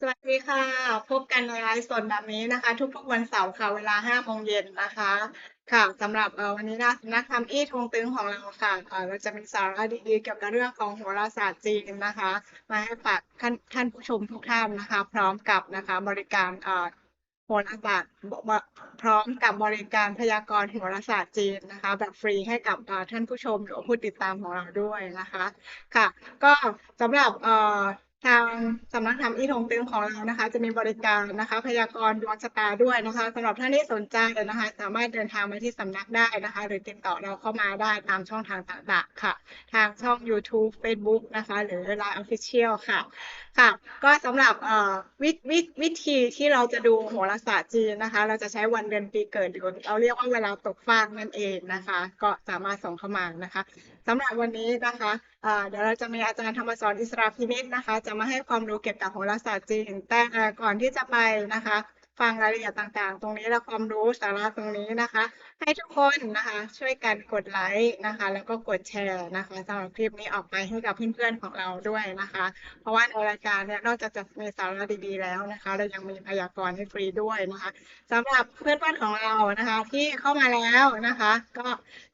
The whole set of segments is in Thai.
สวัสดีค่ะ พบกันในไลฟ์สดแบบนี้นะคะ ทุกๆวันเสาร์ค่ะเวลา5โมงเย็นนะคะ ค่ะสำหรับวันนี้นะนักธรรมอี้ทงตึงของเราค่ะเราจะมีสาระดีๆเกี่ยวกับเรื่องของโหราศาสตร์จีนนะคะ มาให้ฝากท่านท่านผู้ชมทุกท่านนะคะ พร้อมกับนะคะบริการโหราศาสตร์พร้อมกับบริการพยากรณ์โหราศาสตร์จีนนะคะ แบบฟรีให้กับท่านผู้ชมหรือผู้ติดตามของเราด้วยนะคะค่ะ ก็สำหรับ ทางสำนักธรรมอีทงตึงของเรานะคะ จะมีบริการนะคะ พยากรณ์ดวงชะตาด้วยนะคะสำหรับท่านที่สนใจนะคะ สามารถเดินทางมาที่สำนักได้นะคะ หรือติดต่อเราเข้ามาได้ตามช่องทางต่างๆค่ะ ทางช่อง YouTube Facebook นะคะ หรือ Line Official ค่ะ ค่ะ ก็สำหรับวิวิวิธีที่เราจะดูโหราศาสตร์จีนนะคะ เราจะใช้วันเดือนปีเกิดหรือเราเรียกว่าเวลาตกฟากนั่นเองนะคะ ก็สามารถส่งเข้ามานะคะสำหรับวันนี้นะคะเดี๋ยวเราจะมีอาจารย์ธรรมสอนอิสราพินิษนะคะ จะมาให้ความรู้เกี่ยวกับโหราศาสตร์จีนแต่ก่อนที่จะไปนะคะ ฟังรายละเอียดต่างๆ ตรงนี้และความรู้สาระตรงนี้นะคะ ให้ทุกคนนะคะช่วยกันกดไลค์นะคะ แล้วก็กดแชร์นะคะสำหรับคลิปนี้ออกไปให้กับเพื่อนๆของเราด้วยนะคะ เพราะว่าในรายการเนี่ยนอกจากจะมีสาระดีๆแล้วนะคะ เรายังมีพยากรณ์ให้ฟรีด้วยนะคะสำหรับเพื่อนๆของเรานะคะ ที่เข้ามาแล้วนะคะ ก็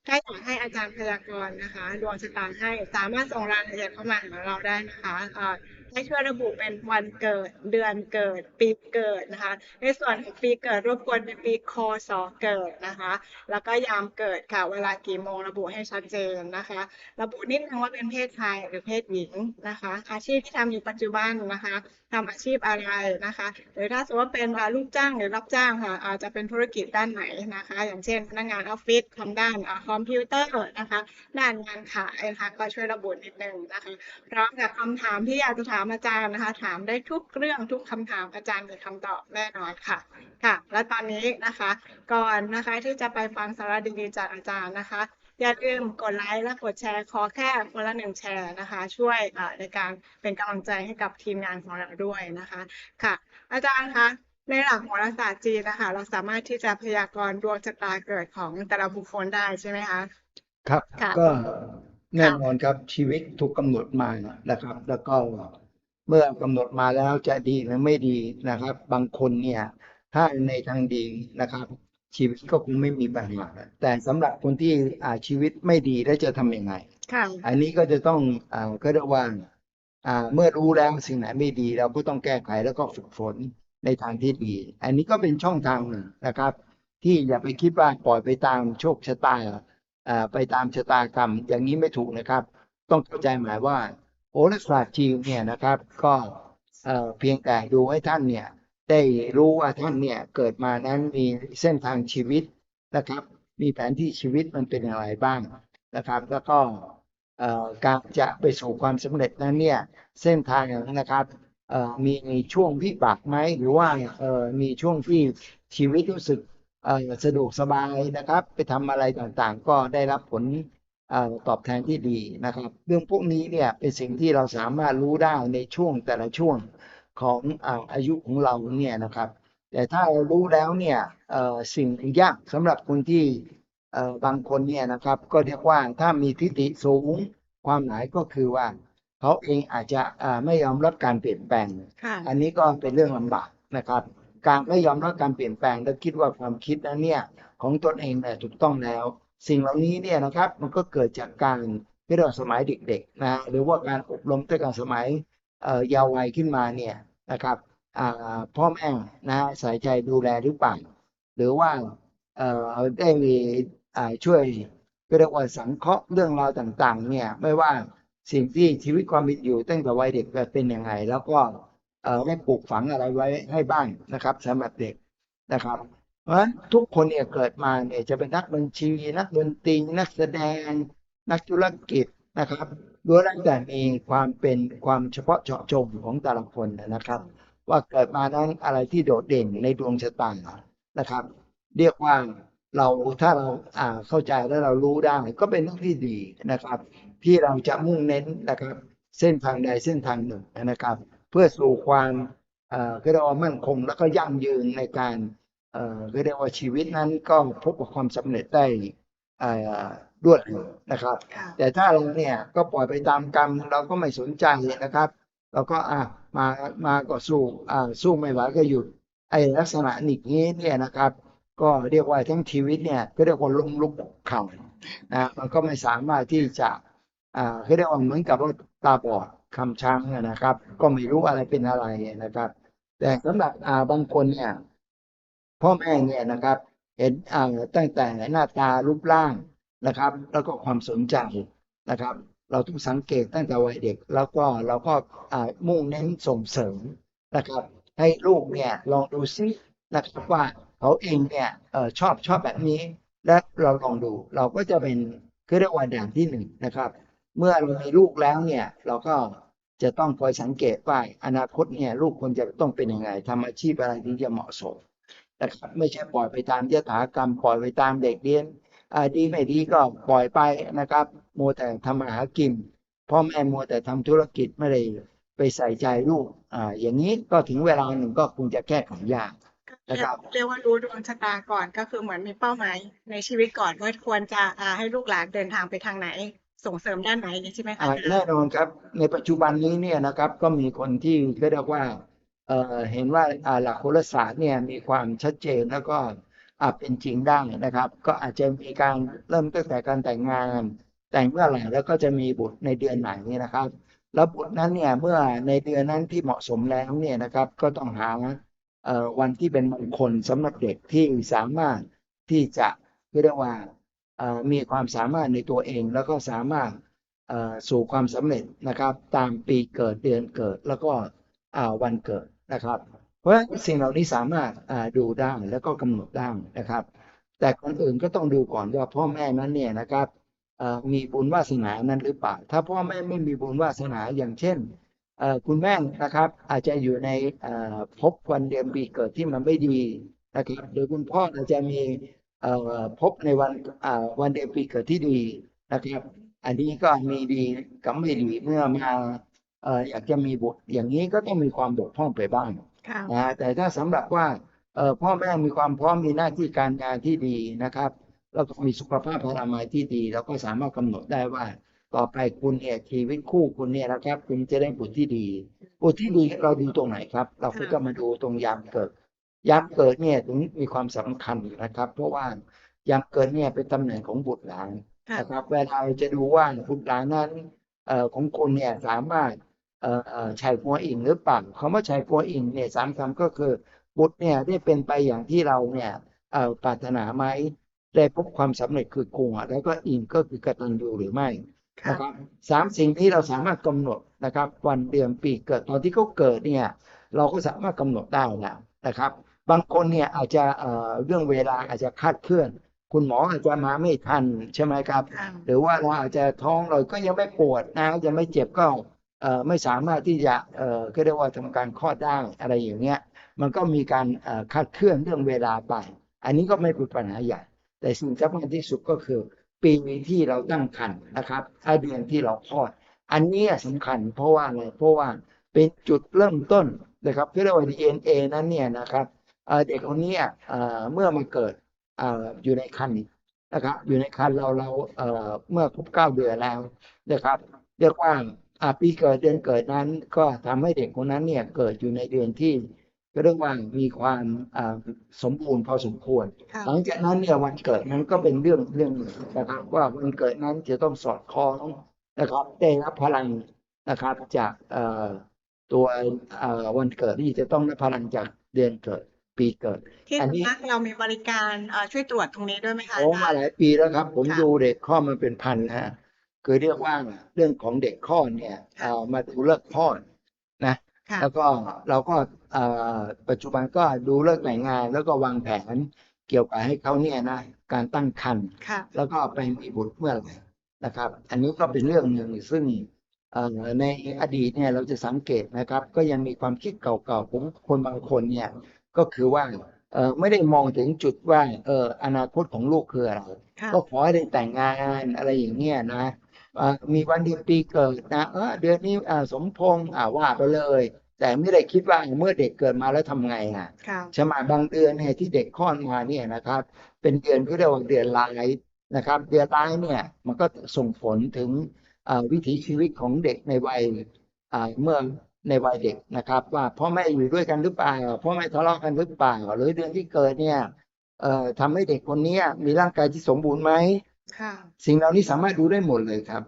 ถ้าอยากให้อาจารย์พยากรณ์นะคะดวงชะตาให้สามารถส่งรายละเอียดเข้ามาหาเราได้นะคะอ่อ ให้ช่วยระบุเป็นวันเกิด เดือนเกิด ปีเกิดนะคะ ในส่วนของปีเกิดรบกวนเป็นปีคศเกิดนะคะ แล้วก็ยามเกิดค่ะ เวลากี่โมงระบุให้ชัดเจนนะคะ ระบุนิดนึงว่าเป็นเพศชายหรือเพศหญิงนะคะ อาชีพที่ทำอยู่ปัจจุบันนะคะทำอาชีพอะไรนะคะ หรือถ้าสมมติว่าเป็นลูกจ้างหรือรับจ้างค่ะ อาจจะเป็นธุรกิจด้านไหนนะคะ อย่างเช่นพนักงานออฟฟิศทำด้านคอมพิวเตอร์นะคะ ด้านงานขายนะคะ ก็ช่วยระบุนิดนึงนะคะพร้อมกับคำถามที่อยากจะถามอาจารย์นะคะ ถามได้ทุกเรื่องทุกคำถามอาจารย์มีคำตอบแน่นอนค่ะค่ะ และตอนนี้นะคะ ก่อนนะคะที่จะไปฟังสาระดีๆจากอาจารย์นะคะอย่าลืมกดไลค์และกดแชร์ ขอแค่คนละหนึ่งแชร์นะคะ ช่วยอ่าในการเป็นกำลังใจให้กับทีมงานของเราด้วยนะคะค่ะ อาจารย์คะในหลักโหราศาสตร์จีนนะคะ เราสามารถที่จะพยากรณ์ดวงชะตาเกิดของแต่ละบุคคลได้ใช่ไหมคะครับค่ะก็แน่นอนครับชีวิตถูกกำหนดมานะครับ แล้วก็ เมื่อกำหนดมาแล้วจะดีหรือไม่ดีนะครับ บางคนเนี่ยถ้าในทางดีนะครับ ชีวิตก็คงไม่มีปัญหาแต่สำหรับคนที่อ่าชีวิตไม่ดีแล้วจะทำยังไง ค่ะ อันนี้ก็จะต้องอ่าก็เรียกว่าอ่าเมื่อรู้แล้วสิ่งไหนไม่ดีเราก็ต้องแก้ไขแล้วก็ฝึกฝนในทางที่ดี อันนี้ก็เป็นช่องทางหนึ่งนะครับ ที่อย่าไปคิดว่าปล่อยไปตามโชคชะตาอ่าไปตามชะตากรรม อย่างนี้ไม่ถูกนะครับ ต้องเข้าใจหมายว่า โหราศาสตร์จีนเนี่ยนะครับ ก็เอ่อเพียงแต่ดูให้ท่านเนี่ยได้รู้ว่าท่านเนี่ยเกิดมานั้นมีเส้นทางชีวิตนะครับ มีแผนที่ชีวิตมันเป็นอย่างไรบ้างนะครับ แล้วก็เอ่อการจะไปสู่ความสำเร็จนั้นเนี่ยเส้นทางนะครับเอ่อมีช่วงวิบากไหมหรือว่าเอ่อมีช่วงที่ชีวิตรู้สึกเอ่อสะดวกสบายนะครับ ไปทำอะไรต่างๆ ก็ได้รับผล ตอบแทนที่ดีนะครับ เรื่องพวกนี้เนี่ยเป็นสิ่งที่เราสามารถรู้ได้ในช่วงแต่ละช่วงของอ่าอายุของเราเนี่ยนะครับ แต่ถ้าเรารู้แล้วเนี่ยเอ่อสิ่งยากสำหรับคนที่เอ่อบางคนเนี่ยนะครับ ก็เรียกว่าถ้ามีทิฏฐิสูงความหมายก็คือว่าเขาเองอาจจะอ่าไม่ยอมรับการเปลี่ยนแปลงค่ะอันนี้ก็เป็นเรื่องลำบากนะครับ การไม่ยอมรับการเปลี่ยนแปลง และคิดว่าความคิดนั้นเนี่ยของตนเองเนี่ยถูกต้องแล้ว สิ่งเหล่านี้เนี่ยนะครับมันก็เกิดจากการที่เราสมัยเด็กๆนะหรือว่าการอบรมตั้งแต่สมัยเยาว์วัยขึ้นมาเนี่ยนะครับพ่อแม่นะใส่ใจดูแลหรือเปล่าหรือว่าได้มีช่วยก็เรียกว่าสังเคราะห์เรื่องราวต่างๆ เนี่ยไม่ว่าสิ่งที่ชีวิตความเป็นอยู่ตั้งแต่วัยเด็กเป็นยังไง แล้วก็ได้ปลูกฝังอะไรไว้ให้บ้างนะครับสำหรับเด็กนะครับ เพราะฉะนั้นทุกคนเนี่ยเกิดมาเนี่ยจะเป็นนักบัญชี นักดนตรีนักแสดง นักธุรกิจนะครับล้วนแล้วแต่มีความเป็นความเฉพาะเจาะจงของแต่ละคนนะครับ ว่าเกิดมานั้นอะไรที่โดดเด่นในดวงชะตานะครับ เรียกว่าเราถ้าเราอ่าเข้าใจและเรารู้ได้ก็เป็นเรื่องที่ดีนะครับ ที่เราจะมุ่งเน้นนะครับ เส้นทางใดเส้นทางหนึ่งนะครับ เพื่อสู่ความเอ่อก็เรียกว่ามั่นคงแล้วก็ยั่งยืนในการ เอ่อก็เรียกว่าชีวิตนั้นก็พบกับความสำเร็จได้เอ่อรวดเร็วนะครับค่ะแต่ถ้าเราเนี่ยก็ปล่อยไปตามกรรมเราก็ไม่สนใจนะครับแล้วก็อะมามาก็สู้อ่าสู้ไม่ไหวก็หยุดไอ้ลักษณะนี้เนี่ยนะครับ ก็เรียกว่าทั้งชีวิตเนี่ยก็เรียกว่าล้มลุกคลุกเข่านะมันก็ไม่สามารถที่จะอ่าเขาเรียกว่าเหมือนกับว่าตาบอดคำช้างอะนะครับ ก็ไม่รู้อะไรเป็นอะไรนะครับ แต่สำหรับอ่าบางคนเนี่ย พ่อแม่เนี่ยนะครับ เห็นตั้งแต่หน้าตารูปร่างนะครับ แล้วก็ความสนใจนะครับ เราต้องสังเกตตั้งแต่วัยเด็ก แล้วก็เราก็มุ่งเน้นส่งเสริมนะครับ ให้ลูกเนี่ยลองดูซินะครับว่าเขาเองเนี่ยชอบชอบแบบนี้ และเราลองดูเราก็จะเป็นคือเรียกว่าด่านที่หนึ่งนะครับ เมื่อเรามีลูกแล้วเนี่ยเราก็จะต้องคอยสังเกตว่าอนาคตเนี่ยลูกควรจะต้องเป็นยังไงทำอาชีพอะไรถึงจะเหมาะสม นะครับไม่ใช่ปล่อยไปตามยถากรรมปล่อยไปตามเด็กเรียนอ่าดีไม่ดีก็ปล่อยไปนะครับมัวแต่ทำมาหากินพ่อแม่มัวแต่ทำธุรกิจไม่ได้ไปใส่ใจลูกอ่าอย่างนี้ก็ถึงเวลาหนึ่งก็คงจะแก้ไขยากเรียนะคกรับเรียกว่ารู้ดวงชะตาก่อนก็คือเหมือนมีเป้าหมายในชีวิตก่อนว่าควรจะอ่าให้ลูกหลานเดินทางไปทางไหน ส่งเสริมด้านไหนอย่างนี้ใช่ไหมคะอ่าแน่นอนครับในปัจจุบันนี้เนี่ยนะครับ ก็มีคนที่ก็เรียกว่า เอ่อเห็นว่าหลักโหราศาสตร์เนี่ยมีความชัดเจนแล้วก็อเป็นจริงได้นะครับ ก็อาจจะมีการเริ่มตั้งแต่การแต่งงาน แต่งเมื่อไหร่แล้วก็จะมีบุตรในเดือนไหนนะครับ แล้วบุตรนั้นเนี่ยเมื่อในเดือนนั้นที่เหมาะสมแล้วเนี่ยนะครับ ก็ต้องหาเอ่อวันที่เป็นมงคลสำหรับเด็กที่สามารถที่จะเรียกว่าเอ่อมีความสามารถในตัวเอง แล้วก็สามารถสู่ความสำเร็จนะครับ ตามปีเกิดเดือนเกิดแล้วก็วันเกิด นะครับ เพราะฉะนั้นสิ่งเหล่านี้สามารถดูได้แล้วก็กำหนดได้นะครับ แต่คนอื่นก็ต้องดูก่อนว่าพ่อแม่นั้นเนี่ยนะครับมีบุญวาสนานั้นหรือเปล่า ถ้าพ่อแม่ไม่มีบุญวาสนาอย่างเช่นคุณแม่นะครับ อาจจะอยู่ในภพวันเดือนปีเกิดที่มันไม่ดีนะครับหรือคุณพ่ออาจจะมีพบในวันวันเดือนปีเกิดที่ดีนะครับ อันนี้ก็มีดีกับไม่ดีเมื่อมา อ่ออยากจะมีบุตรอย่างนี้ก็ต้องมีความบกพร่องไปบ้างค่ะนะแต่ถ้าสำหรับว่าเอ่อพ่อแม่มีความพร้อมมีหน้าที่การงานที่ดีนะครับแล้วก็มีสุขภาพพลามัยที่ดีเราก็สามารถกำหนดได้ว่า ต่อไปคุณเนี่ยชีวิตคู่คุณเนี่ยนะครับ คุณจะได้บุตรที่ดีบุตรที่ดีเราดูตรงไหนครับ เราก็จะมาดูตรงยามเกิดยามเกิดเนี่ยถึงมีความสำคัญนะครับ เพราะว่ายามเกิดเนี่ยเป็นตำแหน่งของบุตรหลานค่ะนะครับเวลาเราจะดูว่าบุตรหลานนั้นเอ่อของคุณเนี่ยสามารถเอ่อเอ่อ ชัยกัวอิงหรือเปล่าคำว่าชัยกัวอิงเนี่ยสามคำก็คือบุตรเนี่ยได้เป็นไปอย่างที่เราเนี่ยเอ่อปรารถนาไหมได้พบความสำเร็จคือกัวแล้วก็อิงก็คือกตัญญูหรือไม่ค่ะนะครับสามสิ่งที่เราสามารถกำหนดนะครับ วันเดือนปีเกิดตอนที่เขาเกิดเนี่ยเราก็สามารถกำหนดได้แล้วนะครับ บางคนเนี่ยอาจจะเอ่อเรื่องเวลาอาจจะคลาดเคลื่อน คุณหมออาจจะมาไม่ทันใช่ไหมครับค่ะหรือว่าเราอาจจะท้องเราก็ยังไม่ปวดนะยังไม่เจ็บก็เอ่อ ไม่สามารถที่จะเก็เรียกว่าทำการคลอดได้อะไรอย่างเงี้ยมันก็มีการคลาดเคลื่อนเรื่องเวลาไป อันนี้ก็ไม่เป็นปัญหาใหญ่ แต่สิ่งสำคัญที่สุดก็คือ ปีที่เราตั้งครรภ์นะครับเดือนที่เราคลอด อันนี้ยสำคัญเพราะว่าอะไรเพราะว่าเป็นจุดเริ่มต้นนะครับที่เรียกว่า DNA นั้นเนี่ยนะครับเด็กคนนี้เมื่อมาเกิดอยู่ในครรภ์นะครับอยู่ในครรภ์เราเราเมื่อครบเก้าเดือนแล้วนะครับ เรียกว่า ปีเกิดเดือนเกิดนั้น ก็ทำให้เด็กคนนั้นเนี่ยเกิดอยู่ในเดือนที่ก็เรียกว่ามีความอ่าสมบูรณ์พอสมควรค่ะหลังจากนั้นเนี่ยวันเกิดนั้นก็เป็นเรื่องเรื่องหนึ่งนะครับ ว่าวันเกิดนั้นจะต้องสอดคล้องนะครับได้รับพลังนะครับ จากเอ่อตัวเอ่อวันเกิดที่จะต้องได้พลังจากเดือนเกิดปีเกิดที่อันนี้สำนักเรามีบริการเอ่อช่วยตรวจตรงนี้ด้วยไหมคะโอ้มาหลายปีแล้วครับ ผมค่ะดูเด็กข้อดมันเป็นพันนะฮะ คือเรียกว่าเรื่องของเด็กข้อดเนี่ยเอ่อมาดูเลิกคลอดนะค่ะแล้วก็เราก็เอ่อปัจจุบันก็ดูเลิกแต่งงาน แล้วก็วางแผนเกี่ยวกับให้เขาเนี่ยนะการตั้งครรภ์ค่ะแล้วก็ไปมีบุตรเมื่อไหร่นะครับ อันนี้ก็เป็นเรื่องหนึ่งซึ่งเอ่อในอดีตเนี่ยเราจะสังเกตนะครับ ก็ยังมีความคิดเก่าๆของคนบางคนเนี่ยก็คือว่าเอ่อไม่ได้มองถึงจุดว่าเอออนาคตของลูกคืออะไรค่ะก็ขอให้ได้แต่งงานอะไรอย่างเงี้ยนะอ่า มีวันเดือนปีเกิดนะเออเดือนนี้อ่าสมพงษ์อ่าว่าไปเลย แต่ไม่ได้คิดว่าเมื่อเด็กเกิดมาแล้วทำไงอะค่ะใช่ไหมบางเดือนเนี่ยที่เด็กคลอดมาเนี่ยนะครับ เป็นเดือนที่เรียกว่าเดือนร้ายนะครับ เดือนร้ายเนี่ยมันก็ส่งผลถึงอ่าวิถีชีวิตของเด็กในวัยอ่าเมื่อในวัยเด็กนะครับ ว่าพ่อแม่อยู่ด้วยกันหรือเปล่าพ่อแม่ทะเลาะกันหรือเปล่าหรือเดือนที่เกิดเนี่ยเอ่อทำให้เด็กคนเนี้ยมีร่างกายที่สมบูรณ์ไหม ค่ะ สิ่งเหล่านี้สามารถดูได้หมดเลยครับ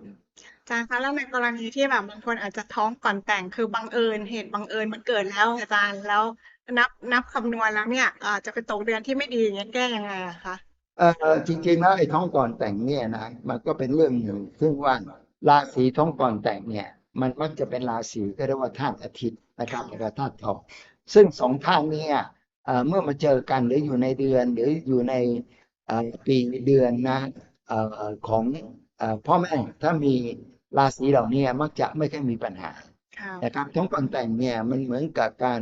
อาจารย์คะแล้วในกรณีที่แบบบางคนอาจจะท้องก่อนแต่งคือบังเอิญเหตุบังเอิญมันเกิดแล้วอาจารย์แล้วนับนับคำนวณแล้วเนี่ยอาจจะไปตกเดือนที่ไม่ดีอย่างเงี้ยแก้ยังไงอะคะเอ่อจริงๆแล้วไอ้ท้องก่อนแต่งเนี่ยนะมันก็เป็นเรื่องหนึ่งซึ่งว่าราศีท้องก่อนแต่งเนี่ยมันมักจะเป็นราศีก็เรียกว่าธาตุอาทิตย์นะครับแล้วก็ธาตุทองซึ่งสองธาตุเนี้เอ่อเมื่อมาเจอกันหรืออยู่ในเดือนหรืออยู่ในเอ่อปีเดือนนะเอ่อ ของเอ่อพ่อแม่ถ้ามีราศีเหล่านี้มักจะไม่ค่อยมีปัญหาค่ะนะครับท้องก่อนแต่งเนี่ยมันเหมือนกับการ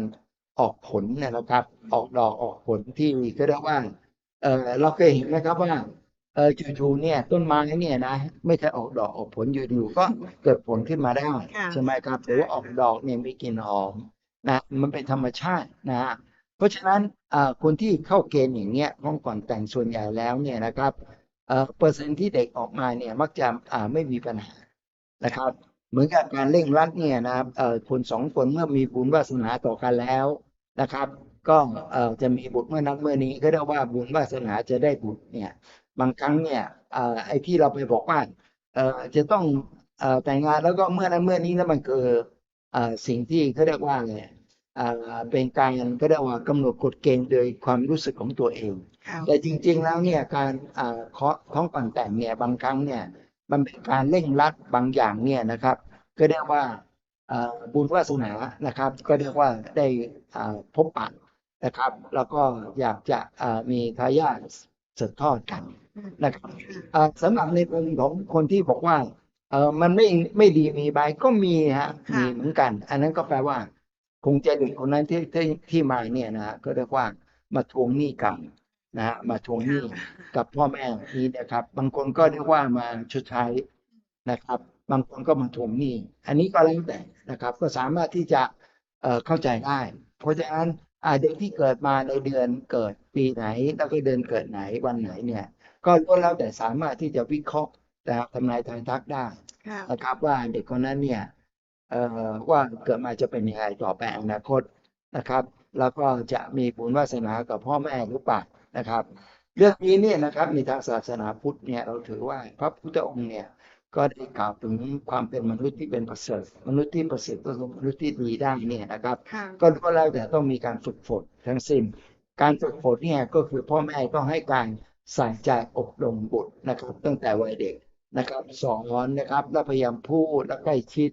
ออกผลเนยนะครับ ออกดอกออกผลที่ก็เรียกว่าเออเราเคยเห็นไหมครับว่าเออจู่ๆเนี่ยต้นไม้เนี่ยนะไม่เคยออกดอกออกผลอยู่ๆก็เกิดผลขึ้นมาได้ค่ะใช่ไหมครับหรือว่าออกดอกเนี่ยมีกลิ่นหอมนะมันเป็นธรรมชาตินะฮะเพราะฉะนั้นอ่าคนที่เข้าเกณฑ์อย่างเงี้ยท้องก่อนแต่งส่วนใหญ่แล้วเนี่ยนะครับ เอ่อเปอร์เซ็นต์ที่เด็กออกมาเนี่ยมักจะอ่าไม่มีปัญหานะครับ เหมือนกับการเร่งรัดเนี่ยนะครับเอ่อคนสองคนเมื่อมีบุญวาสนาต่อกันแล้วนะครับ ก็เอ่อจะมีบุตรเมื่อนั้นเมื่อนี้ก็เรียกว่าบุญวาสนาจะได้บุตรเนี่ยบางครั้งเนี่ยเอ่อไอ้ที่เราไปบอกว่าเอ่อจะต้องเอ่อแต่งงานแล้วก็เมื่อนั้นเมื่อนี้แล้วมันเกิดเอ่อสิ่งที่เขาเรียกว่าไงเอ่อ เป็นการก็เรียกว่ากำหนดกฎเกณฑ์โดยความรู้สึกของตัวเองค่ะแต่จริงๆแล้วเนี่ยการอ่าเคาะท้องก่อนแต่งเนี่ยบางครั้งเนี่ยมันเป็นการเร่งรัดบางอย่างเนี่ยนะครับ ก็เรียกว่าอ่าบุญวาสนานะครับ ก็เรียกว่าได้อ่าพบปะนะครับ แล้วก็อยากจะอ่ามีทายาทสืบทอดกันนะครับอ่าสำหรับในกรณีของคนที่บอกว่าเออมันไม่ไม่ดีมีใบก็มีฮะค่ะมีเหมือนกัน อันนั้นก็แปลว่า คงจะเด็กคนนั้นที่ที่ที่มาเนี่ยนะฮะก็เรียกว่ามาทวงหนี้กรรมนะฮะมาทวงหนี้กับพ่อแม่นี้นะครับ บางคนก็เรียกว่ามาชดใช้นะครับ บางคนก็มาทวงหนี้ อันนี้ก็แล้วแต่นะครับ ก็สามารถที่จะเอ่อเข้าใจได้ เพราะฉะนั้นอ่าเด็กที่เกิดมาในเดือนเกิดปีไหน แล้วก็เดือนเกิดไหนวันไหนเนี่ย ก็ล้วนแล้วแต่สามารถที่จะวิเคราะห์นะครับทำนายทายทักได้ค่ะนะครับว่าเด็กคนนั้นเนี่ยเอ่อ ว่าเกิดมาจะเป็นยังไงต่อไปอนาคตนะครับ แล้วก็จะมีบุญวาสนากับพ่อแม่หรือเปล่านะครับ เรื่องนี้เนี่ยนะครับในทางศาสนาพุทธเนี่ยเราถือว่าพระพุทธองค์เนี่ยก็ได้กล่าวถึงความเป็นมนุษย์ที่เป็นประเสริฐมนุษย์ที่ประเสริฐก็คือมนุษย์ที่ดีได้เนี่ยนะครับค่ะก็ก็แล้วแต่ต้องมีการฝึกฝนทั้งสิ้น การฝึกฝนเนี่ยก็คือพ่อแม่ต้องให้การใส่ใจอบรมบุตรนะครับ ตั้งแต่วัยเด็กนะครับสอนนะครับแล้วพยายามพูดแล้วใกล้ชิด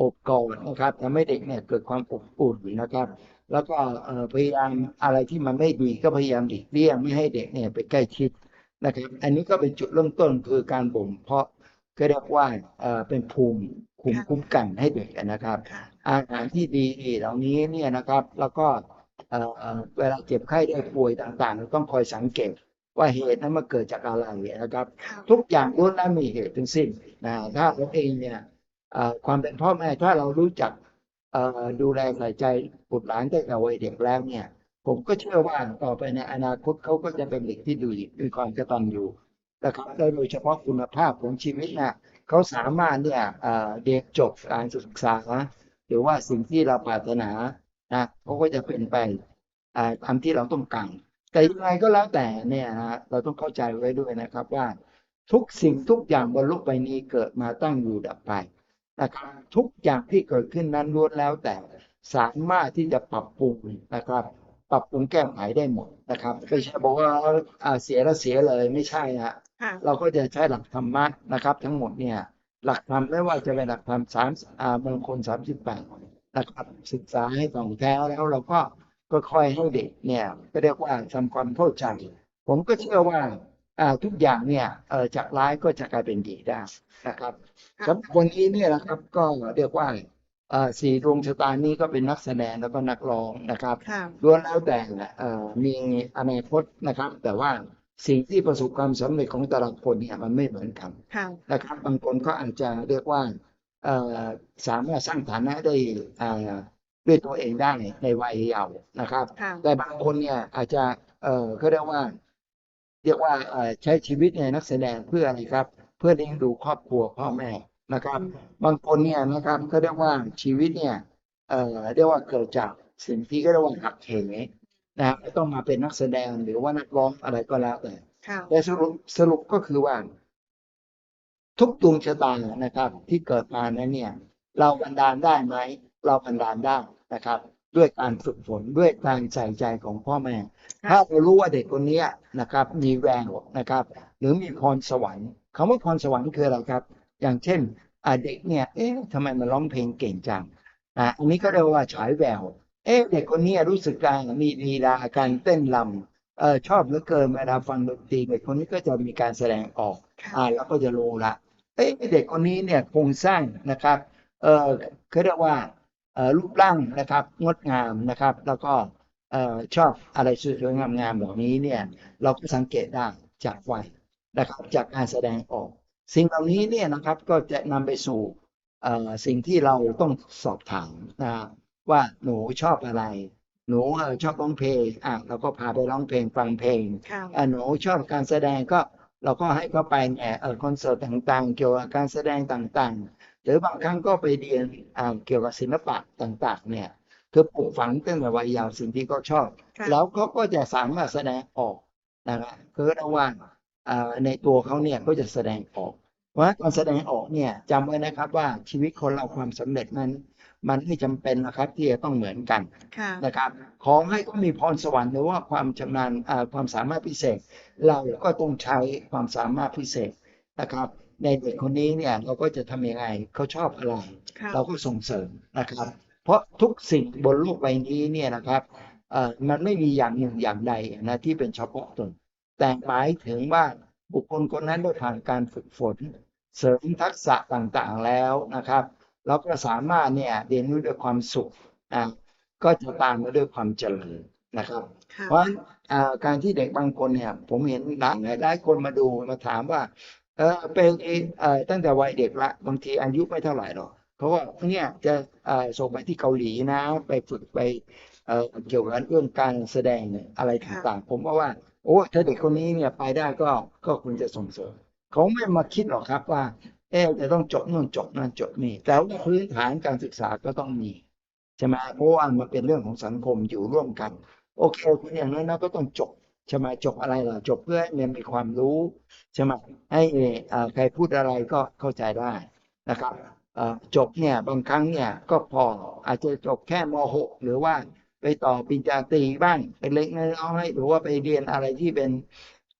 อบกอดนะครับทำให้เด็กเนี่ยเกิดความอบอุ่นนะครับ แล้วก็เอ่อพยายามอะไรที่มันไม่ดีก็พยายามหลีกเลี่ยงไม่ให้เด็กเนี่ยไปใกล้ชิดนะครับ อันนี้ก็เป็นจุดเริ่มต้นคือการบ่มเพาะก็เรียกว่าเอ่อเป็นภูมิภูมิคุ้มกันให้เด็กนะครับค่ะอาหารที่ดีเหล่านี้เนี่ยนะครับ แล้วก็เอ่อเอ่อเวลาเจ็บไข้ได้ป่วยต่างๆเราต้องคอยสังเกตว่าเหตุนั้นมาเกิดจากอะไรนะครับค่ะทุกอย่างล้วนแล้วมีเหตุทั้งสิ้นนะถ้าเราเองเนี่ยเอ่อ ความเป็นพ่อแม่ถ้าเรารู้จักดูแลใส่ใจบุตรหลานตั้งแต่วัยเด็กแล้วเนี่ย ผมก็เชื่อว่าต่อไปในอนาคตเขาก็จะเป็นเด็กที่ดีมีความกตัญญูนะครับโดยเฉพาะคุณภาพของชีวิตนะเขาสามารถเนี่ยเอ่อเรียนจบการศึกษาหรือว่าสิ่งที่เราปรารถนานะเขาก็จะเป็นไปตามที่เราต้องการแต่ยังไงก็แล้วแต่เนี่ยนะเราต้องเข้าใจไว้ด้วยนะครับว่าทุกสิ่งทุกอย่างบนโลกใบนี้เกิดมาตั้งอยู่ดับไป นะครับทุกอย่างที่เกิดขึ้นนั้นล้วนแล้วแต่สามารถที่จะปรับปรุงนะครับ ปรับปรุงแก้ไขได้หมดนะครับไม่ใช่บอกว่าอ่าเสียแล้วเสียเลยไม่ใช่ฮะค่ะเราก็จะใช้หลักธรรมะนะครับ ทั้งหมดเนี่ยหลักธรรมไม่ว่าจะเป็นหลักธรรมสามอ่ามงคลสามสิบแปดนะครับศึกษาให้ถ่องแท้แล้วเราก็ก็ค่อยให้เด็กเนี่ยก็เรียกว่าทำความเข้าใจ ผมก็เชื่อว่าอ่า ทุกอย่างเนี่ยเอ่อจากร้ายก็จะกลายเป็นดีได้นะครับค่ะสำหรับวันนี้เนี่ยนะครับก็เรียกว่าเอ่อสี่ดวงชะตานี้ก็เป็นนักแสดงแล้วก็นักร้องนะครับค่ะล้วนแล้วแต่เอ่อมีอนาคตนะครับ แต่ว่าสิ่งที่ประสบความสำเร็จของแต่ละคนเนี่ยมันไม่เหมือนกันค่ะนะครับ บางคนก็อาจจะเรียกว่าเอ่อสามารถสร้างฐานะได้เอ่อด้วยตัวเองได้ในวัยเยาว์นะครับค่ะแต่บางคนเนี่ยอาจจะเอ่อเขาเรียกว่า เรียกว่าเอ่อใช้ชีวิตในนักแสดงเพื่ออะไรครับ เพื่อเลี้ยงดูครอบครัวพ่อแม่นะครับ บางคนเนี่ยนะครับเขาเรียกว่าชีวิตเนี่ยเอ่อเรียกว่าเกิดจากสิ่งที่เรียกว่าหักเหนะครับไม่ต้องมาเป็นนักแสดงหรือว่านักร้องอะไรก็แล้วแต่ค่ะแต่สรุปสรุปก็คือว่า ทุกดวงชะตานะครับ ที่เกิดมานั้นเนี่ย เราบันดาลได้ไหมเราบันดาลได้นะครับ ด้วยการฝึกฝนด้วยการใส่ใจของพ่อแม่ค่ะถ้าเรารู้ว่าเด็กคนเนี้ยนะครับ มีแววนะครับ หรือมีพรสวรรค์คำว่าพรสวรรค์คืออะไรครับ อย่างเช่นอ่าเด็กเนี่ย เอ๊ะทำไมมันร้องเพลงเก่งจังอะอันนี้ก็เรียกว่าฉายแววเอ๊ะเด็กคนเนี้ยรู้สึกการมีลีลาการเต้นรำเออชอบเหลือเกินเวลาฟังดนตรีเด็กคนนี้ก็จะมีการแสดงออกค่ะอ่าแล้วก็จะรู้ละเอ๊ะเด็กคนนี้เนี่ยโครงสร้างนะครับเออเขาเรียกว่าเอ่อ รูปร่างนะครับ งดงามนะครับ แล้วก็เอ่อชอบอะไรสวยๆงามๆเหล่านี้เนี่ยเราก็สังเกตได้จากวัยนะครับ จากการแสดงออก สิ่งเหล่านี้เนี่ยนะครับก็จะนำไปสู่เอ่อสิ่งที่เราต้องสอบถามนะว่าหนูชอบอะไร หนูเอ่อชอบร้องเพลงอะเราก็พาไปร้องเพลงฟังเพลงค่ะอะหนูชอบการแสดงก็เราก็ให้เขาไปเนี่ยเออคอนเสิร์ตต่างๆ เกี่ยวกับการแสดงต่างๆ หรือบางครั้งก็ไปเรียนอ่าเกี่ยวกับศิลปะต่างๆ เนี่ยคือปลูกฝังตั้งแต่วัยเยาว์สิ่งที่เขาชอบค่ะแล้วเขาก็จะสามารถแสดงออกนะครับคือระหว่างอ่าในตัวเขาเนี่ยก็จะแสดงออกเพราะฉะนั้นการแสดงออกเนี่ยจำไว้นะครับว่าชีวิตคนเราความสำเร็จนั้น มันไม่จำเป็นนะครับที่จะต้องเหมือนกันค่ะนะครับ ขอให้เขามีพรสวรรค์หรือว่าความชำนาญอ่าความสามารถพิเศษ เราก็ต้องใช้ความสามารถพิเศษนะครับ ในเด็กคนนี้เนี่ยเราก็จะทำยังไงเขาชอบอะไรค่ะเราก็ส่งเสริมนะครับ เพราะทุกสิ่งบนโลกใบนี้เนี่ยนะครับเอ่อมันไม่มีอย่างหนึ่งอย่างใดนะที่เป็นเฉพาะตน แต่หมายถึงว่าบุคคลคนนั้นได้ผ่านการฝึกฝน เสริมทักษะต่างๆแล้วนะครับแล้วก็สามารถเนี่ยเรียนรู้ด้วยความสุขอ่าก็จะตามมาด้วยความเจริญนะครับค่ะเพราะฉะนั้นอ่าการที่เด็กบางคนเนี่ยผมเห็นหลายหลายคนมาดูมาถามว่า เออเป็นเอ่อตั้งแต่วัยเด็กละบางทีอายุไม่เท่าไหร่หรอกเขาว่าเนี่ยจะเอ่อส่งไปที่เกาหลีนะ ไปฝึกไปเอ่อเกี่ยวกับเรื่องการแสดงอะไรต่างๆ ผมก็ว่าโอ้ถ้าเด็กคนนี้เนี่ยไปได้ก็ก็ควรจะส่งเสริมเขาไม่มาคิดหรอกครับว่า เออจะต้องจบนู่นจบนั่นจบนี่แต่ว่าพื้นฐานการศึกษาก็ต้องมีใช่ไหมเพราะว่ามันเป็นเรื่องของสังคมอยู่ร่วมกัน โอเคคุณอย่างนั้นนะก็ต้องจบใช่ไหมจบอะไรล่ะจบเพื่อให้มันมีความรู้ใช่ไหมให้เอ่อใครพูดอะไรก็เข้าใจได้นะครับเอ่อจบเนี่ยบางครั้งเนี่ยก็พออาจจะจบแค่ม .6 หรือว่าไปต่อปริญญาตรีบ้างเป็นเล็กน้อยๆหรือว่าไปเรียนอะไรที่เป็น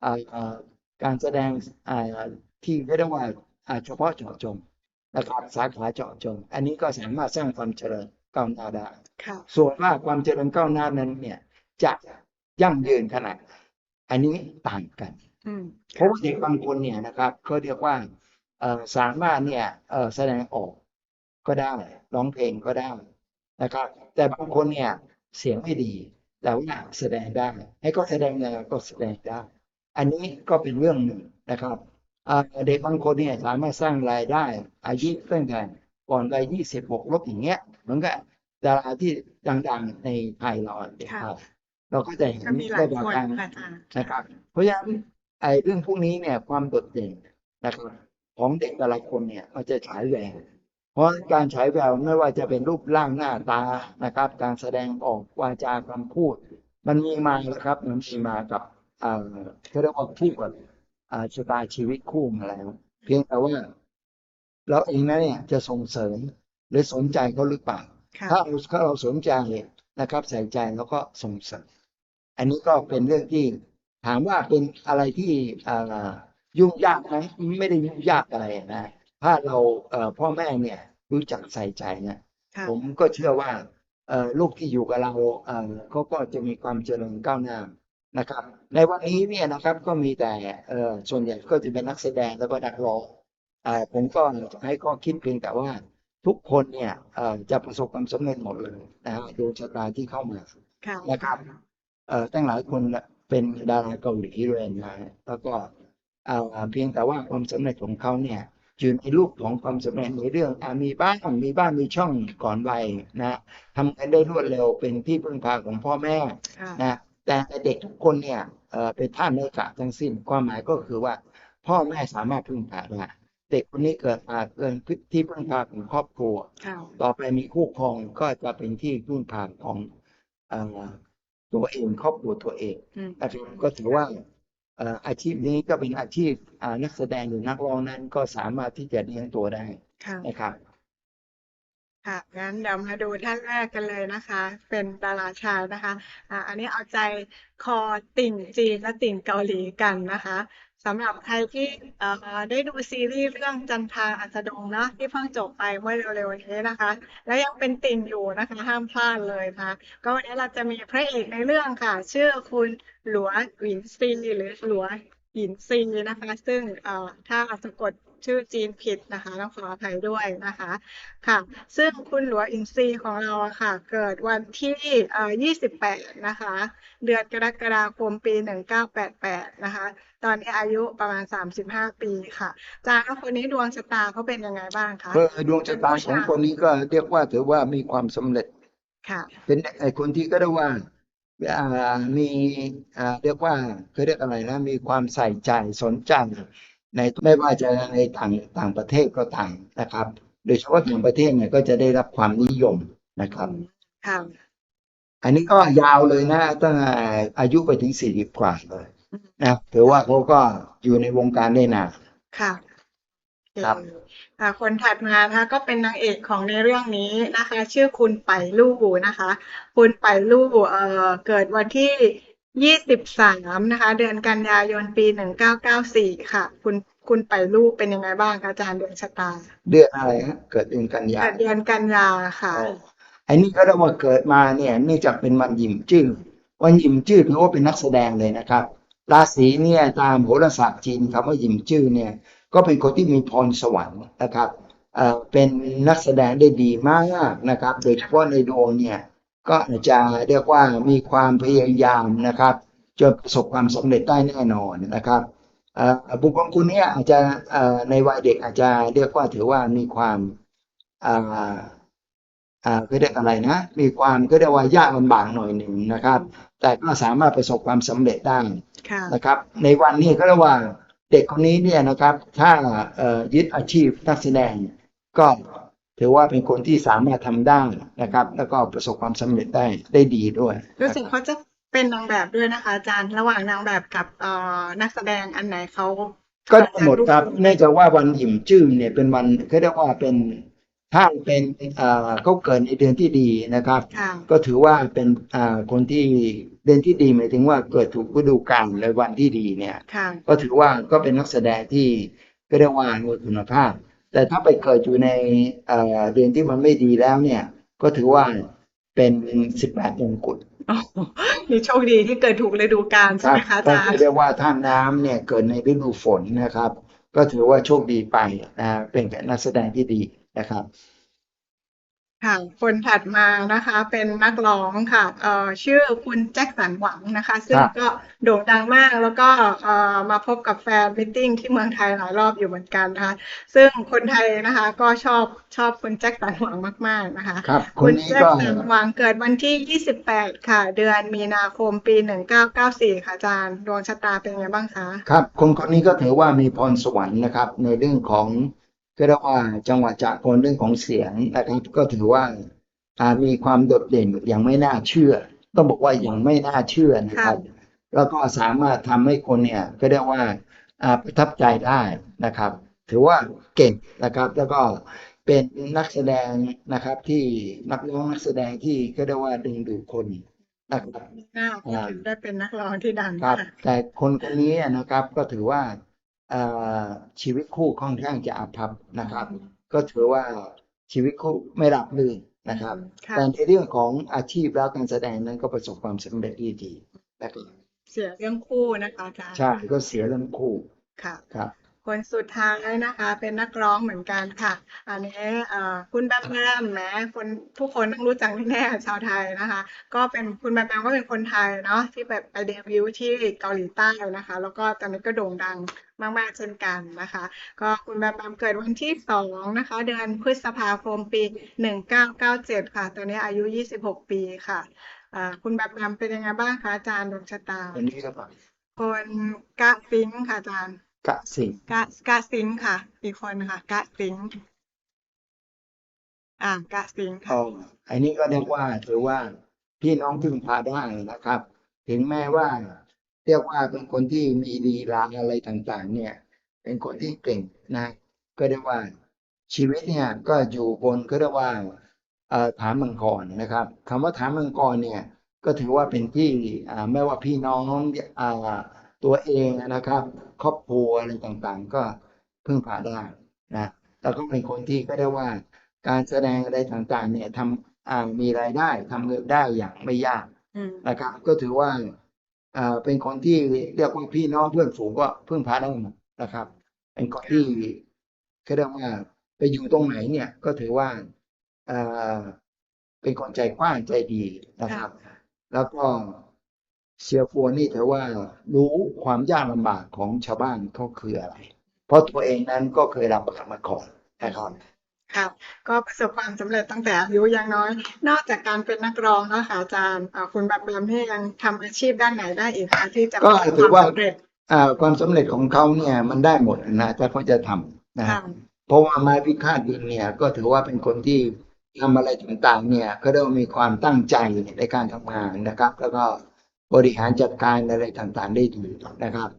เอ่อเอ่อการแสดงเอ่อที่เรียกว่าอ่าเฉพาะเจาะจงนะครับสาขาเจาะจง อันนี้ก็สามารถสร้างความเจริญก้าวหน้าได้ค่ะส่วนว่าความเจริญก้าวหน้านั้นเนี่ยจะยั่งยืนขนาดไหน อันนี้ต่างกันอืมเพราะว่าเด็กบางคนเนี่ยนะครับเขาเรียกว่าเอ่อสามารถเนี่ยเอ่อแสดงออกก็ได้ร้องเพลงก็ได้นะครับ แต่บางคนเนี่ยเสียงไม่ดีแต่ว่าแสดงได้ ให้ก็แสดงยังไงก็แสดงได้ อันนี้ก็เป็นเรื่องหนึ่งนะครับอ่าเด็กบางคนเนี่ยสามารถสร้างรายได้ อายุตั้งแต่ก่อนวัยยี่สิบหกลบอย่างเงี้ยเหมือนกับดาราที่ดังๆในไทยเราเด็กค่ะไทย เราก็จะเห็นก็มีหลายได้คนบางค่ะอาจารย์นะครับเพราะฉะนั้นไอ้เรื่องพวกนี้เนี่ยความโดดเด่นนะครับของเด็กแต่ละคนเนี่ยมันจะฉายแววเพราะการฉายแววไม่ว่าจะเป็นรูปร่างหน้าตานะครับ การแสดงออกวาจาคำพูด มันมีมาแล้วครับมันมีมากับเอ่อเขาเรียกว่าคู่กับอ่าชะตาชีวิตคู่มาแล้ว เพียงแต่ว่า เราเองนะเนี่ยจะส่งเสริมหรือสนใจเขาหรือเปล่าค่ะถ้าเราถ้าเราสนใจนะครับใส่ใจแล้วก็ส่งเสริม อันนี้ก็เป็นเรื่องที่ถามว่าเป็นอะไรที่อ่ายุ่งยากไหมไม่ได้ยุ่งยากอะไรนะถ้าเราเอ่อพ่อแม่เนี่ยรู้จักใส่ใจนะค่ะผมก็เชื่อว่าเอ่อลูกที่อยู่กับเราเอ่อเขาก็จะมีความเจริญก้าวหน้านะครับ ในวันนี้เนี่ยนะครับก็มีแต่เอ่อส่วนใหญ่ก็จะเป็นนักแสดงแล้วก็นักร้องอ่าผมก็ให้ข้อคิดเพียงแต่ว่าทุกคนเนี่ยเอ่อจะประสบความสำเร็จหมดเลยนะฮะดวงชะตาที่เข้ามาค่ะนะครับเอ่อ ตั้งหลายคนเป็นดาราเกาหลีเลยนะแล้วก็เอ่อเพียงแต่ว่าความสำเร็จของเขาเนี่ยอยู่ในรูปของความสำเร็จในเรื่องอมีบ้านมีบ้านมีช่องก่อนวัยนะทำกันได้รวดเร็วเป็นที่พึ่งพาของพ่อแม่นะแต่เด็กทุกคนเนี่ยเอ่อเป็นท่านเนื้อกะทั้งสิ้นความหมายก็คือว่า พ่อแม่สามารถพึ่งพาได้เด็กคนนี้เกิดมาเกินที่พึ่งพาของครอบครัว ต่อไปมีคู่ครองก็จะเป็นที่พึ่งพาของ ตัวเองครอบครัวตัวเองอืมนะครับก็ถือว่าเอ่ออาชีพนี้ก็เป็นอาชีพอ่านักแสดงหรือนักร้องนั้น ก็สามารถที่จะเลี้ยงตัวได้ค่ะนะครับค่ะงั้นเดี๋ยวมาดูท่านแรกกันเลยนะคะ เป็นดาราชายนะคะอ่าอันนี้เอาใจคอติ่งจีนและติ่งเกาหลีกันนะคะ สำหรับใครที่ได้ดูซีรีส์เรื่องจันทาอัสดงนะที่เพิ่งจบไปเมื่อเร็วๆนี้นะคะ แล้วยังเป็นติ่งอยู่นะคะห้ามพลาดเลยนะคะก็วันนี้เราจะมีพระเอกในเรื่องค่ะ ชื่อคุณหลัวหวินซีหรือหลัวหินซีนะคะ ซึ่งเอ่อถ้าสะกดชื่อจีนผิดนะคะต้องขออภัยด้วยนะคะค่ะ ซึ่งคุณหลัวอินซีของเราค่ะ เกิดวันที่ 28 นะคะ เดือนกรกฎาคมปี 1988 นะคะ ตอนนี้อายุประมาณ35ปีค่ะอาจารย์แล้วคนนี้ดวงชะตาเขาเป็นยังไงบ้างคะเออดวงชะตาของคนนี้ก็เรียกว่าถือว่ามีความสำเร็จ ค่ะ เป็นไอ้คนที่ก็ได้ว่าอ่ามีอ่าเรียกว่าเขาเรียกอะไรนะ มีความใส่ใจสนใจในไม่ว่าจะในต่างต่างประเทศก็ต่างนะครับ โดยเฉพาะต่างประเทศเนี่ยก็จะได้รับความนิยมนะครับ ค่ะ อันนี้ก็ยาวเลยนะตั้งแต่อายุไปถึงสี่สิบกว่าเลย นะถือว่าเขาก็อยู่ในวงการได้นาน ค่ะครับค่ะคนถัดมานะคะก็เป็นนางเอกของในเรื่องนี้นะคะ ชื่อคุณไปลู่นะคะ คุณไปลู่เอ่อเกิดวันที่23นะคะ เดือนกันยายนปี1994ค่ะ คุณคุณไปลู่เป็นยังไงบ้างคะอาจารย์ดวงชะตา เดือนอะไรฮะเกิดเดือนกันยาเกิดเดือนกันยาค่ะอันนี้ก็เรียกว่าเกิดมาเนี่ยเนื่องจากเป็นวันหยิมจื้อวันหยิมจื้อถือว่าเป็นนักแสดงเลยนะครับ ราศีเนี่ยตามโหราศาสตร์จีนคำว่าหยิมจื้อเนี่ยก็เป็นคนที่มีพรสวรรค์นะครับเอ่อเป็นนักแสดงได้ดีมากนะครับโดยเฉพาะในดวงเนี่ยก็อาจจะเรียกว่ามีความพยายามนะครับจนประสบความสำเร็จได้แน่นอนนะครับอ่อบุคคลคนนี้อาจจะเอ่อในวัยเด็กอาจจะเรียกว่าถือว่ามีความอ่าอ่าก็เรียกอะไรนะ มีความก็เรียกว่ายากลำบากหน่อยหนึ่งนะครับ แต่ก็สามารถประสบความสำเร็จได้ค่ะนะครับ ในวันนี้ก็เรียกว่าเด็กคนนี้เนี่ยนะครับ ถ้าเอ่อยึดอาชีพนักแสดงก็ถือว่าเป็นคนที่สามารถทำได้นะครับ แล้วก็ประสบความสำเร็จได้ได้ดีด้วย รู้สึกเขาจะเป็นนางแบบด้วยนะคะอาจารย์ระหว่างนางแบบกับเอ่อนักแสดงอันไหนเขาก็ได้หมดครับเนื่องจากว่าวันหยิมจื้อเนี่ยเป็นวันเขาเรียกว่าเป็น ถ้าเป็นเอ่อเขาเกิดในเดือนที่ดีนะครับค่ะก็ถือว่าเป็นอ่าคนที่เดือนที่ดีหมายถึงว่าเกิดถูกฤดูกาลในวันที่ดีเนี่ยค่ะก็ถือว่าก็เป็นนักแสดงที่ก็เรียกว่ามีคุณภาพ แต่ถ้าไปเกิดอยู่ในเอ่อเดือนที่มันไม่ดีแล้วเนี่ย ก็ถือว่าเป็นสิบแปดมงกุฎโอ้โหนี่โชคดีที่เกิดถูกฤดูกาลคใช่รับไหมคะอาก็จารย์เรียกว่าถ้าน้ำเนี่ยเกิดในฤดูฝนนะครับ ก็ถือว่าโชคดีไปนะเป็นนักแสดงที่ดี นะครับ ค่ะ คนถัดมานะคะ เป็นนักร้องค่ะเอ่อชื่อคุณแจ็คสันหวังนะคะ ซึ่งครับก็โด่งดังมากแล้วก็เอ่อมาพบกับแฟนมิทติ้งที่เมืองไทยหลายรอบอยู่เหมือนกันนะคะ ซึ่งคนไทยนะคะ ก็ชอบชอบคุณแจ็คสันหวังมาก ๆ นะคะครับคคุนณนี้แจ็คก็ สันหวังเกิดวันที่ 28 ค่ะ เดือนมีนาคมปี 1994 ค่ะอาจารย์ดวงชะตาเป็นไงบ้างคะ ครับคนคนนี้ก็ถือว่ามีพรสวรรค์นะครับ ในเรื่องของ ก็เรียกว่าจังหวะจากคนเรื่องของเสียงนะครับก็ถือว่าอ่ามีความโดดเด่นอย่างไม่น่าเชื่อ ต้องบอกว่าอย่างไม่น่าเชื่อนะครับ แล้วก็สามารถทำให้คนเนี่ยก็เรียกว่าอ่าประทับใจได้นะครับ ถือว่าเก่งนะครับ แล้วก็เป็นนักแสดงนะครับที่นักร้องนักแสดงที่ก็เรียกว่าดึงดูดคนนะครับน่าพูดถึงได้เป็นนักร้องที่ดังครับค่ะแต่คนคนนี้นะครับก็ถือว่าเอ่อ ชีวิตคู่ค่อนข้างจะอาภัพนะครับ ก็ถือว่าชีวิตคู่ไม่รับรื่นนะครับค่ะแต่ในเรื่องของอาชีพแล้วการแสดงนั้นก็ประสบความสำเร็จที่ดีนะครับเสียเรื่องคู่นะคะอาจารย์ใช่ก็เสียเรื่องคู่ค่ะครับ คนสุดท้ายนะคะ เป็นนักร้องเหมือนกันค่ะ อันนี้เอ่อคุณแบมแบมแหมคนทุกคนต้องรู้จักแน่ๆชาวไทยนะคะ ก็เป็นคุณแบมแบมก็เป็นคนไทยเนาะที่แบบไปเดบิวต์ที่เกาหลีใต้นะคะ แล้วก็ตอนนี้ก็โด่งดังมากๆเช่นกันนะคะ ก็คุณแบมแบมเกิดวันที่สองนะคะ เดือนพฤษภาคมปีหนึ่งเก้าเก้าเจ็ดค่ะ ตอนนี้อายุยี่สิบหกปีค่ะอ่าคุณแบมแบมเป็นยังไงบ้างคะอาจารย์ดวงชะตาวันนี้ก็แบบคนกะปิ๊งค่ะอาจารย์ กะสิงกะกะสิงค่ะ อีกคนค่ะ กะสิง อ่ากะสิงอ๋ค่ะออันนี้ก็เรียกว่าถือว่าพี่น้องพึ่งพาได้นะครับ ถึงแม้ว่า เรียกว่าเป็นคนที่มีดีลาอะไรต่างๆ เนี่ย เป็นคนที่เก่งนะ ก็เรียกว่าชีวิตเนี่ยก็อยู่บนก็เรียกว่าเอ่อฐานมังกรนะครับคำว่าฐานมังกรเนี่ย ก็ถือว่าเป็นที่อ่าไม่ว่าพี่น้องอ่า ตัวเองนะครับ ครอบครัวอะไรต่างๆ ก็พึ่งพาได้นะแล้วก็เป็นคนที่ก็ได้ว่าการแสดงอะไรต่างๆ เนี่ยทำอ่ามีรายได้ทำเงินได้อย่างไม่ยากอืมนะครับ ก็ถือว่าอ่าเป็นคนที่เรียกว่าพี่น้องเพื่อนฝูงก็พึ่งพาได้หมดนะครับ เป็นคนที่ก็เรียกว่าไปอยู่ตรงไหนเนี่ยก็ถือว่าอ่าเป็นคนใจกว้างใจดีนะครับ แล้วก็ เซียฟัวนี่ถือว่ารู้ความยากลำบากของชาวบ้านเขาคืออะไร เพราะตัวเองนั้นก็เคยลำบากมาก่อนนะครับครับก็ประสบความสำเร็จตั้งแต่อายุยังน้อย นอกจากการเป็นนักร้องแล้วค่ะอาจารย์อ่าคุณแบบแบบนี่ยังทำอาชีพด้านไหนได้อีกคะที่จะก็ประสบถือควาว่ามสำเร็จอ่าความสำเร็จของเขาเนี่ยมันได้หมดนะถ้าเขาจะทำนะค่ะเพราะว่าไม้พิฆาตดินเนี่ยก็ถือว่าเป็นคนที่ทำอะไรต่างๆเนี่ยก็เรียกว่ามีความตั้งใจในการทำงานนะครับ แล้วก็ บริหารจัดการอะไรต่างๆ ได้ดีนะครับ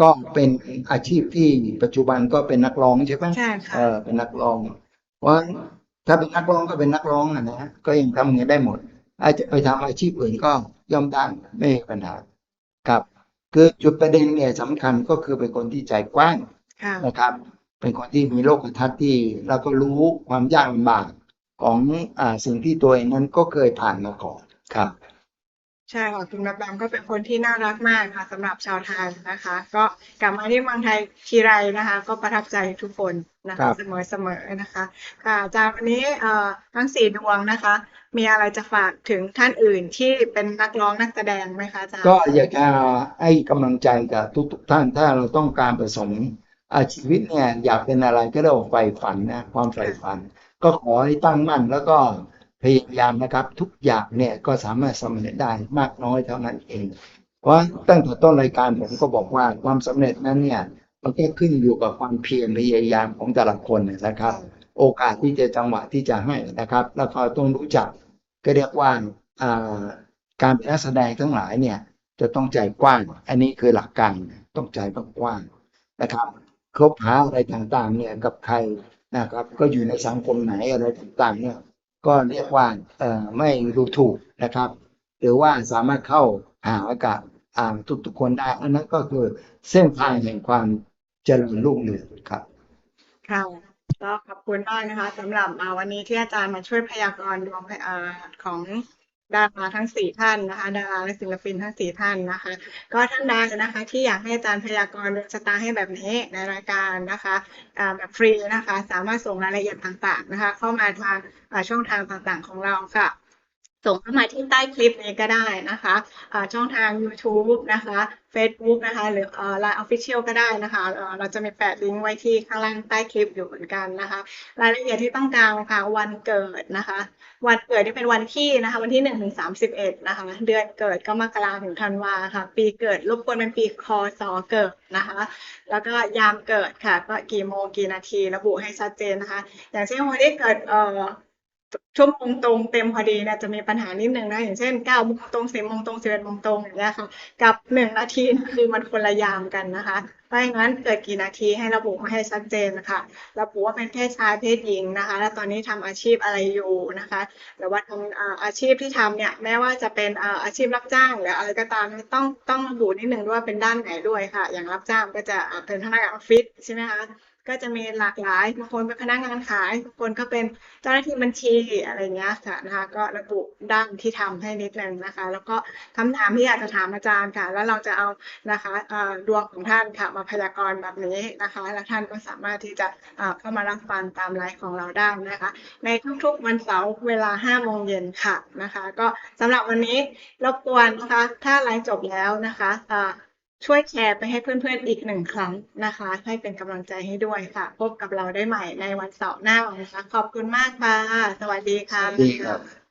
ก็เป็นอาชีพที่ปัจจุบันก็เป็นนักร้องใช่ไหมใช่ค่ะ เออเป็นนักร้องเพราะฉะนั้นถ้าเป็นนักร้องก็เป็นนักร้องอะนะฮะก็ยังทำเงินได้หมด อาจจะไปทำอาชีพอื่นก็ย่อมได้ไม่มีปัญหาครับ คือจุดประเด็นเนี่ยสำคัญก็คือเป็นคนที่ใจกว้าง ค่ะ นะครับ เป็นคนที่มีโลกทัศน์ที่แล้วก็รู้ความยากลำบากของอ่าสิ่งที่ตัวเองนั้นก็เคยผ่านมาก่อนครับ ใช่ค่ะคุณแบบแบบก็เป็นคนที่น่ารักมากค่ะสำหรับชาวไทยนะคะ ก็กลับมาที่เมืองไทยทีไรนะคะ ก็ประทับใจทุกคนนะครัคะบ เสมอเสมอนะคะ ค่ะอาจารย์วันนี้เอ่อทั้งสี่ดวงนะคะ มีอะไรจะฝากถึงท่านอื่นที่เป็นนักร้องนักแสดงไหมคะอาจารย์ก็อยากจะให้กำลังใจกับทุกๆท่านถ้าเราต้องการประสงค์อาชีวิตเนี่ยอยากเป็นอะไรก็เรียกว่าใฝ่ฝันนะความใฝ่ฝัน ก็ขอให้ตั้งมั่นแล้วก็ พยายามนะครับ ทุกอย่างเนี่ยก็สามารถสำเร็จได้มากน้อยเท่านั้นเอง เพราะตั้งแต่ต้นรายการผมก็บอกว่าความสำเร็จนั้นเนี่ยมันก็ขึ้นอยู่กับความเพียรพยายามของแต่ละคนนะครับ โอกาสที่จะจังหวะที่จะให้นะครับ แล้วก็ต้องรู้จักก็เรียกว่าการเป็นนักแสดงทั้งหลายเนี่ยจะต้องใจกว้าง อันนี้คือหลักการต้องใจต้องกว้างนะครับคบหาอะไรต่างๆเนี่ยกับใครนะครับ ก็อยู่ในสังคมไหนอะไรต่างๆเนี่ย ก็เรียกว่าเอ่อไม่ดูถูกนะครับ หรือว่าสามารถเข้าหากับอ่าทุกๆคนได้ อันนั้นก็คือเส้นทางแห่งความเจริญรุ่งเรืองครับค่ะก็ขอบคุณมากนะคะสำหรับอ่าวันนี้ที่อาจารย์มาช่วยพยากรณ์ดวงอ่าของ ดาราทั้งสี่ท่านนะคะดาราและศิลปินทั้งสี่ท่านนะคะ ก็ท่านใดนะคะ ที่อยากให้อาจารย์พยากรณ์ดวงชะตาให้แบบนี้ในรายการนะคะแบบฟรีนะคะ สามารถส่งรายละเอียดต่างๆนะคะ เข้ามาทางช่องทางต่างๆของเราค่ะ ส่งเข้ามาที่ใต้คลิปนี้ก็ได้นะคะอ่าช่องทาง YouTube นะคะ Facebook นะคะ หรือเอ่อ Line Official ก็ได้นะคะเอ่อเราจะมีแปะลิงก์ไว้ที่ข้างล่างใต้คลิปอยู่เหมือนกันนะคะ รายละเอียดที่ต้องการนะคะวันเกิดนะคะ วันเกิดที่เป็นวันที่นะคะ วันที่หนึ่งถึงสามสิบเอ็ดนะคะ เดือนเกิดก็มกราถึงธันวาค่ะ ปีเกิดรบกวนเป็นปีคศเกิดนะคะ แล้วก็ยามเกิดค่ะ ก็กี่โมงกี่นาทีระบุให้ชัดเจนนะคะ อย่างเช่นวันที่เกิดเอ่อ ชั่วโมงตรงเต็มพอดีเนี่ยจะมีปัญหานิดหนึ่งนะ อย่างเช่นเก้าโมงตรงสิบโมงตรงสิบเอ็ดโมงตรงอย่างเงี้ยค่ะ กับหนึ่งนาทีคือมันคนละยามกันนะคะเพราะงั้นเกิดกี่นาทีให้ระบุมาให้ชัดเจนนะคะระบุว่าเป็นเพศชายเพศหญิงนะคะ แล้วตอนนี้ทำอาชีพอะไรอยู่นะคะหรือว่าทำอาชีพที่ทำเนี่ยแม้ว่าจะเป็นอาชีพรับจ้างหรืออะไรก็ตามต้องต้องระบุนิดนึงด้วยว่าเป็นด้านไหนด้วยค่ะ อย่างรับจ้างก็จะเป็นพนักงานออฟฟิศใช่ไหมคะ ก็จะมีหลากหลายบางคนเป็นพนักงานขายบางคนก็เป็นเจ้าหน้าที่บัญชีอะไรเงี้ยค่ะนะคะ ก็ระบุด้านที่ทำให้นิดนึงนะคะ แล้วก็คำถามที่อยากจะถามอาจารย์ค่ะ แล้วเราจะเอานะคะดวงของท่านค่ะมาพยากรณ์แบบนี้นะคะ แล้วท่านก็สามารถที่จะเข้ามารับฟังตามไลฟ์ของเราได้นะคะ ในทุกๆวันเสาร์เวลา5โมงเย็นค่ะนะคะ ก็สำหรับวันนี้รบกวนนะคะ ถ้าไลฟ์จบแล้วนะคะ ช่วยแชร์ไปให้เพื่อนๆอีกหนึ่งครั้งนะคะ ให้เป็นกำลังใจให้ด้วยค่ะ พบกับเราได้ใหม่ในวันเสาร์หน้านะคะ ขอบคุณมากค่ะ สวัสดีค่ะดีครับ